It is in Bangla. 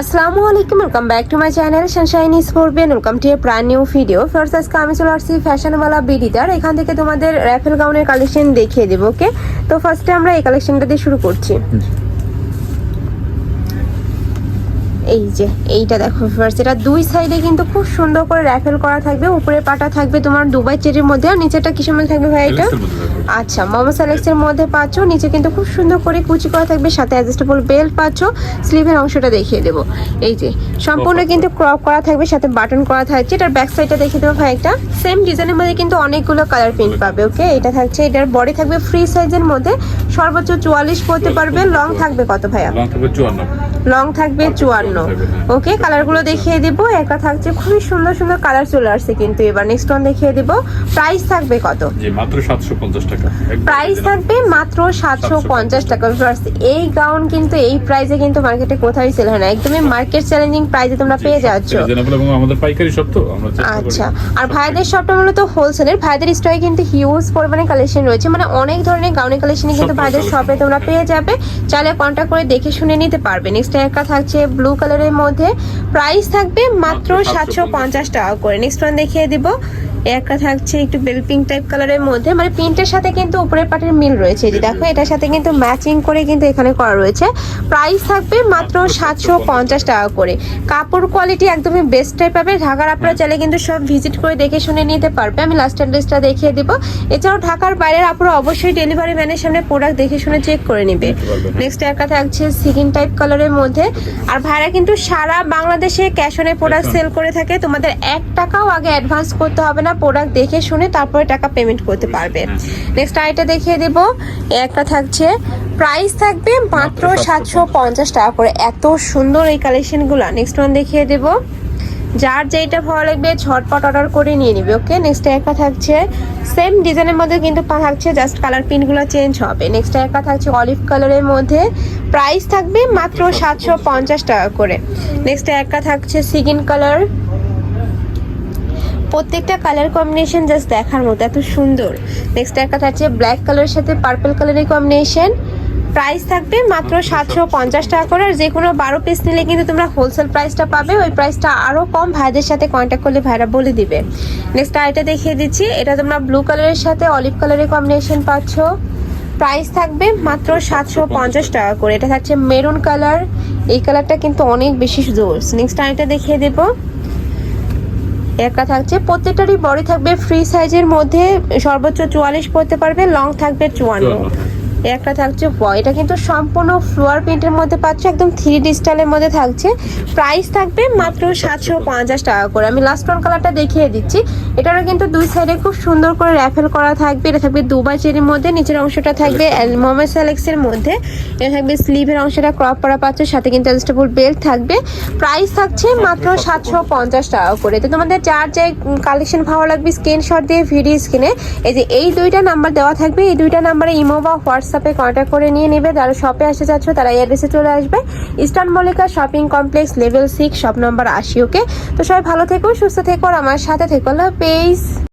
আসসালামু আলাইকুম welcome back to my channel sunshine স্পোর্টবেন welcome to a brand new video first আজকে আমি চলে আসছি ফ্যাশনওয়ালা বিডিটার এখান থেকে তোমাদের র্যাফেল গাউনের কালেকশন দেখিয়ে দেবো ওকে তো ফার্স্টে আমরা এই কালেকশনটা দিয়ে শুরু করছি। এই যে এইটা দেখো ফার্স্ট এটা দুই সাইডে কিন্তু খুব সুন্দর করে র্যাফেল করা থাকবে উপরে পাটা থাকবে তোমার দুবাই চেরির মধ্যে আর নিচেটা কিসের মধ্যে থাকবে ভাই এটা? আচ্ছা মোমো এর মধ্যে পাচ্ছ নিচে কিন্তু খুব সুন্দর করে কুচি করা থাকবে সাথে অ্যাডজাস্টেবল বেল্ট পাচ্ছ স্লিভের অংশটা দেখিয়ে দেবো। এই যে সম্পূর্ণ কিন্তু ক্রপ করা থাকবে সাথে বাটন করা থাকছে এটার ব্যাক সাইডটা দেখিয়ে দেবো ভাই একটা। সেম ডিজাইনের মধ্যে কিন্তু অনেকগুলো কালার প্রিন্ট পাবে ওকে এটা থাকছে এটার বডি থাকবে ফ্রি সাইজের মধ্যে সর্বোচ্চ চুয়াল্লিশ পড়তে পারবে লং থাকবে কত ভাইয়া? লং থাকবে চুয়ান্ন। লং থাকবে চুয়ান্ন। ওকে কালারগুলো দেখিয়ে দিব। একটা থাকছে খুবই সুন্দর সুন্দর কালার চলে আসছে কিন্তু এবার নেক্সট ওয়ান দেখিয়ে দিব। প্রাইস থাকবে কত? জি মাত্র সাতশো পঞ্চাশ টাকা। প্রাইস থাকবে মাত্র সাতশো পঞ্চাশ টাকা। এই গাউন কিন্তু এই প্রাইসে কিন্তু মার্কেটে কোথায় সেল হয় না। একদমই মার্কেট চ্যালেঞ্জিং প্রাইসে তোমরা পেয়ে যাচ্ছ। আমাদের পাইকারি সব তো আমরা আচ্ছা। আর ভাইদের শপটা মূলত হোলসেলের ভাইদের স্টকে কিন্তু হিউজ পরিমাণে কালেকশন রয়েছে। মানে অনেক ধরনের গাউনের কালেকশন কিন্তু ভাইদের শপে তোমরা পেয়ে যাবে। চাইলে কন্ট্যাক্ট করে দেখে শুনে নিতে পারবে। নেক্সট একটা থাকছে ব্লু কালারের মধ্যে প্রাইস থাকবে মাত্র সাতশো পঞ্চাশ। টাকা করে। নেক্সট ওয়ান দেখিয়ে দিব। একটা থাকছে একটু বেল পিঙ্ক টাইপ কালারের মধ্যে। মানে প্রিন্টের সাথে কিন্তু উপরের পাটের মিল রয়েছে। যে দেখো এটার সাথে কিন্তু ম্যাচিং করে কিন্তু এখানে করা রয়েছে। প্রাইস থাকবে মাত্র সাতশো পঞ্চাশ টাকা করে। কাপড় কোয়ালিটি একদমই বেস্ট টাইপ পাবে। ঢাকার আপনারা চাইলে কিন্তু সব ভিজিট করে দেখে শুনে নিতে পারবে। আমি লাস্ট অ্যাড্রেসটা দেখিয়ে দিব। এছাড়াও ঢাকার বাইরের আপনারা অবশ্যই ডেলিভারি ম্যানের সামনে প্রোডাক্ট দেখে শুনে চেক করে নিবে। নেক্সট একটা থাকছে সিকিন টাইপ কালারের মধ্যে। আর ভাইরা কিন্তু সারা বাংলাদেশে ক্যাশ অনে প্রোডাক্ট সেল করে থাকে। তোমাদের এক টাকাও আগে অ্যাডভান্স করতে হবে না। প্রোডাক্ট দেখে শুনে তারপরে টাকা পেমেন্ট করতে পারবে। নেক্সট আইটা দেখিয়ে দেবো। একটা থাকছে প্রাইস থাকবে মাত্র সাতশো পঞ্চাশ। টাকা করে। এত সুন্দর এই কালেকশনগুলো নেক্সট ওয়ান দেখিয়ে দেবো। যার যেইটা ভালো লাগবে ঝটপট অর্ডার করে নিয়ে নিবে ওকে নেক্সট একটা থাকছে সেম ডিজাইনের মধ্যে কিন্তু থাকছে জাস্ট কালার পিনগুলো চেঞ্জ হবে। নেক্সট একটা থাকছে অলিভ কালারের মধ্যে। প্রাইস থাকবে মাত্র সাতশো পঞ্চাশ। টাকা করে। নেক্সট একটা থাকছে সিগিন কালার প্রত্যেকটা কালার কম্বিনেশন জাস্ট দেখার মতো এত সুন্দর। নেক্সট একটা থাকছে ব্ল্যাক কালারের সাথে পার্পল কালারের কম্বিনেশন প্রাইস থাকবে মাত্র সাতশো পঞ্চাশ টাকা করে আর যে কোনো বারো পিস নিলে কিন্তু তোমরা হোলসেল প্রাইসটা পাবে। ওই প্রাইসটা আরও কম ভাইদের সাথে কন্ট্যাক্ট করলে ভাইরা বলে দিবে। নেক্সট আইটা দেখিয়ে দিচ্ছি এটা তোমরা ব্লু কালারের সাথে অলিভ কালারের কম্বিনেশন পাচ্ছ। প্রাইস থাকবে মাত্র সাতশো পঞ্চাশ টাকা করে। এটা থাকছে মেরুন কালার এই কালারটা কিন্তু অনেক বেশি জোরস। নেক্সট আইটা দেখিয়ে দেবো। একটা থাকছে। প্রত্যেকটারই বডি থাকবে ফ্রি সাইজের মধ্যে। সর্বোচ্চ চুয়াল্লিশ পড়তে পারবে লং থাকবে চুয়ান্ন। একটা থাকছে এটা কিন্তু সম্পূর্ণ ফ্লোয়ার প্রিন্টের মধ্যে পাচ্ছ একদম থ্রি ডি স্টাইলের মধ্যে থাকছে। প্রাইস থাকবে মাত্র সাতশো পঞ্চাশ টাকা করে। আমি লাস্ট ওয়ান কালারটা দেখিয়ে দিচ্ছি। এটারও কিন্তু দুই সাইডে খুব সুন্দর করে র্যাফেল করা থাকবে। এটা থাকবে দুবার চেরির মধ্যে নিচের অংশটা থাকবে মোহাম্মদ স্যালেক্সের মধ্যে। এটা থাকবে স্লিভের অংশটা ক্রপ করা পাচ্ছ সাথে কিন্তু অ্যাডজাস্টেবল বেল্ট থাকবে। প্রাইস থাকছে মাত্র সাতশো পঞ্চাশ টাকা করে। তো তোমাদের যার যে কালেকশন ভালো লাগবে স্ক্রিনশট দিয়ে ভিডিও স্ক্রিনে এই যে এই দুইটা নাম্বার দেওয়া থাকবে এই দুইটা নাম্বারে ইমো বা হোয়াটসঅ্যাপে কন্ট্যাক্ট করে নিয়ে নেবে। যারা শপে আসতে চাচ্ছ তারা এই অ্যাড্রেসে চলে আসবে। Eastern Mallika shopping complex level six shop number আশি ওকে তো সবাই ভালো থেকো সুস্থ থেকো আর আমার সাথে থেকো। parabéns!